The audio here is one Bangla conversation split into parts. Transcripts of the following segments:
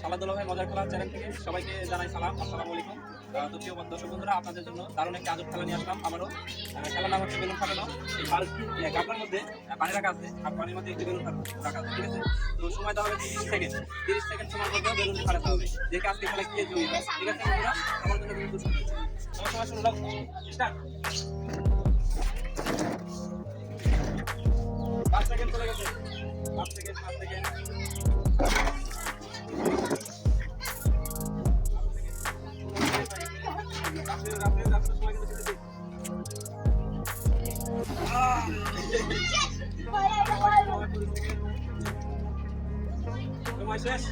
সালাদুল ভাই মজার খেলা চ্যানেল থেকে সবাইকে জানাই সালাম আসসালামু আলাইকুম। তো প্রিয় দর্শক বন্ধুরা আপনাদের জন্য দারুণ একটি আদর খেলা নিয়ে আসলাম আবারও। আহ, খেলার নাম হচ্ছে বেলুন ফাটানো গামলার মধ্যে পানি রাখা আছে আর পানির মধ্যে একটি বেলুন ফাটানো রাখা আছে ঠিক আছে? তো সময় দেওয়া হবে তিরিশ সেকেন্ড। তিরিশ সেকেন্ড সময় মধ্যে বেলুন ফাটাতে হবে। দেখে আজকে খেলা কে জয়ী ঠিক আছে বন্ধুরা? আমার জন্য বেলুন শুরু সময় দাও। স্টার্ট পাঁচ সেকেন্ড চলে গেছে। পাঁচ সেকেন্ড পাঁচ সেকেন্ড। সময় শেষ সময় শেষ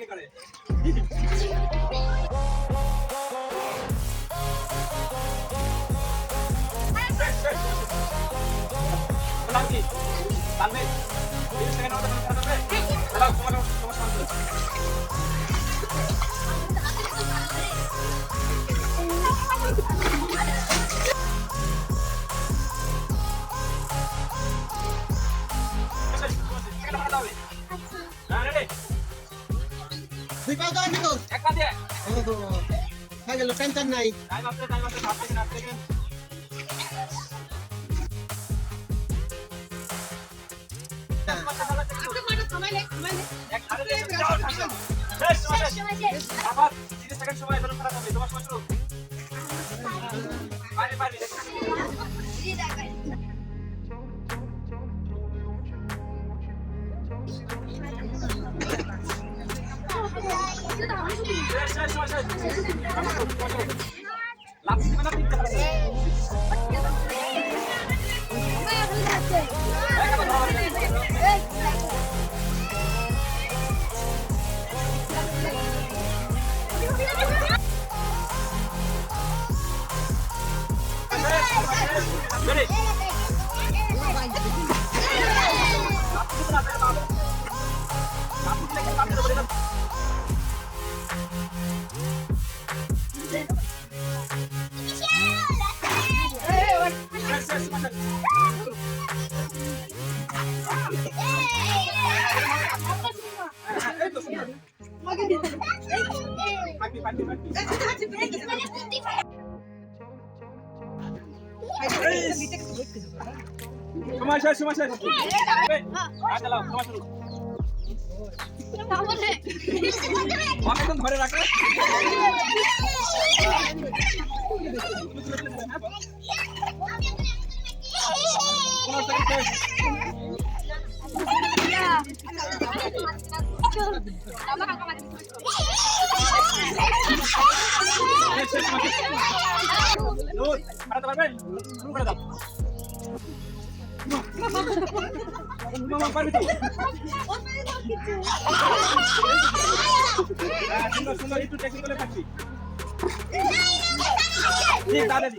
কি করে নাম কি তানভীর তিরিশ সেকেন্ড মধ্যে তুমি খেলা করবে দাঁড়াও, তোমার তোমার সামনে সেকেন্ড মারা যাবে হ্যাঁ রেডি দুই পা দাও নিকো এক পা দিয়ে ওহো হয়ে গেল টেনশন নাই টাইম আছে টাইম আছে সাত সেকেন্ড আট সেকেন্ড লাভ সময় শেষ সময় শেষ চালাও সময় শুরু অনেকক্ষণ ধরে রাখো পনেরো সেকেন্ড মামা পারবি তো সুন্দর সুন্দর একটু টেকনিক্যালে ঠিক দাদা দি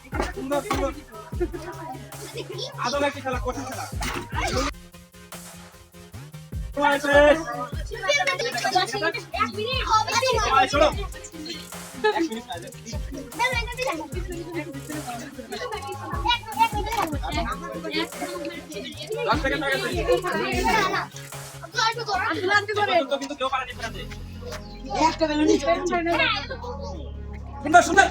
সুন্দর সুন্দর আদল একটি খেলা কঠিন খেলা সময় সুন্দর সুন্দর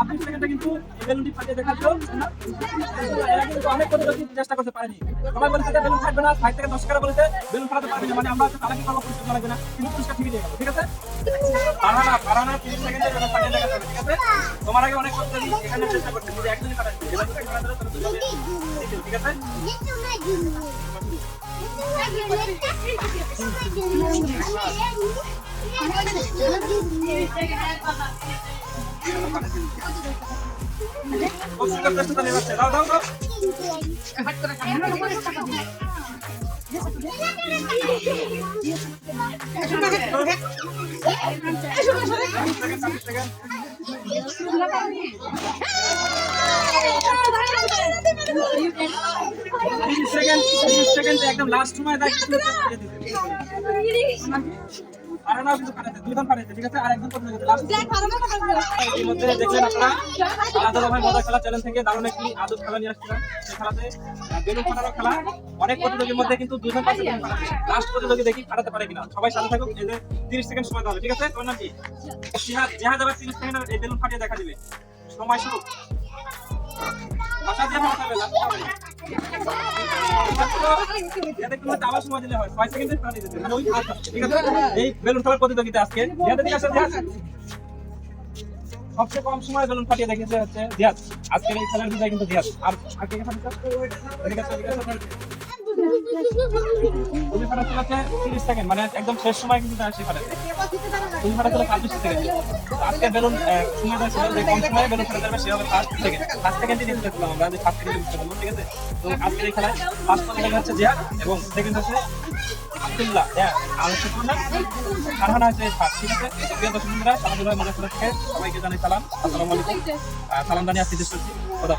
আপনি কিন্তু বেলুনটি ফাটিয়ে দেখাচ্ছ এরা কিন্তু অনেক করে চেষ্টা করতে পারেনি। সবাই বলেছে বেলুন ফাটবে না ফাইভ থেকে দশ টাকা বলেছে, বেলুন ফাটাতে পারবে মানে আমরা পুরস্কার লাগবে না ঠিকই দিয়ে ঠিক আছে? পারা না ঠিক আছে? তোমার আগে অনেক করতে এখানে চেষ্টা করতে ঠিক সেকেন্ড একদম লাস্ট সময় দেখ আর কিন্তু পাঠাতে দুজন পাঠাতে ঠিক আছে? আর একজন করতে গেছে লাস্ট এর মধ্যে দেখলেন আপনারা আলাদা ভাই মজা খেলা চ্যানেল থেকে দারুণ একটি আদর খেলা নিয়ে আসছিলাম সেই খেলাতে। বেলুন ফাটানো খেলা। অনেক প্রতিযোগীর মধ্যে কিন্তু দুজন পাশে লাস্ট প্রতিযোগী দেখি ফাটাতে পারে কিনা। সবাই সাথে থাকুক এই যে সেকেন্ড সময় দেওয়া হবে ঠিক আছে? তোমার নাম কি? জিহাদ জিহাদ আবার তিরিশ সেকেন্ড এই বেলুন ফাটিয়ে দেখা দিবে। সময় শুরু। এই বেলুন খেলার প্রতিযোগিতা আজকে সবচেয়ে কম সময় বেলুন ফাটিয়ে দেখিয়েছে হচ্ছে জিয়াদ আজকের এই খেলার বিজয় কিন্তু আর আর তুমি ফাটাচ্ছিল হচ্ছে তিরিশ সেকেন্ড মানে একদম শেষ সময় কিন্তু তারা তুমি ফাটাচ্ছিল ছাব্বিশ সেকেন্ড আজকে বেলুন আহ, সময় ছিল যে কম সময়ে বেলুন ফাটাতে পারবে সে হবে ফার্স্ট সেকেন্ড ফার্স্ট চাচ্ছিলাম আমরা ফার্স্ট সেকেন্ড দিতে পারব ঠিক আছে? তো এই খেলায় ফার্স্ট সেকেন্ড হচ্ছে জিয়াদ এবং সেকেন্ড হচ্ছে আব্দুল্লাহ। হ্যাঁ আর হচ্ছে হচ্ছে ফার্স্ট ঠিক আছে? প্রিয় দর্শক বন্ধুরা মজা করে সবাইকে জানাই সালাম। আসসালামু আলাইকুম। সালাম জানিয়ে আসছি খোদা।